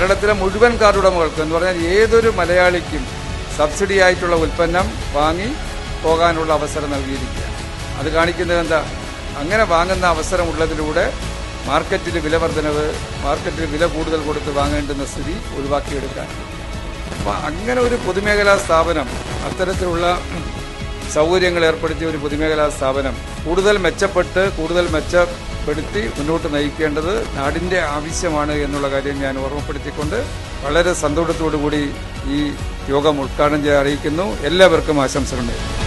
കേരളത്തിലെ മുഴുവൻ കാർഡ് ഉടമകൾക്കും എന്ന് പറഞ്ഞാൽ ഏതൊരു മലയാളിക്കും സബ്സിഡി ആയിട്ടുള്ള ഉൽപ്പന്നം വാങ്ങി പോകാനുള്ള അവസരം നൽകിയിരിക്കുക. അത് കാണിക്കുന്നത് എന്താ? അങ്ങനെ വാങ്ങുന്ന അവസരമുള്ളതിലൂടെ മാർക്കറ്റിൽ വില വർധനവ് മാർക്കറ്റിൽ വില കൂടുതൽ കൊടുത്ത് വാങ്ങേണ്ടുന്ന സ്ഥിതി ഒഴിവാക്കിയെടുക്കാൻ. അപ്പോൾ അങ്ങനെ ഒരു പൊതുമേഖലാ സ്ഥാപനം അത്തരത്തിലുള്ള സൗകര്യങ്ങൾ ഏർപ്പെടുത്തിയ ഒരു പൊതുമേഖലാ സ്ഥാപനം കൂടുതൽ മെച്ചപ്പെട്ട് കൂടുതൽ മെച്ചപ്പെടുത്തി മുന്നോട്ട് നയിക്കേണ്ടത് നാടിന്റെ ആവശ്യമാണ് എന്നുള്ള കാര്യം ഞാൻ ഓർമ്മപ്പെടുത്തിക്കൊണ്ട് വളരെ സന്തോഷത്തോടു കൂടി ഈ യോഗം ഉദ്ഘാടനം ചെയ്യാൻ അറിയിക്കുന്നു. എല്ലാവർക്കും ആശംസകൾ. നേരുന്നു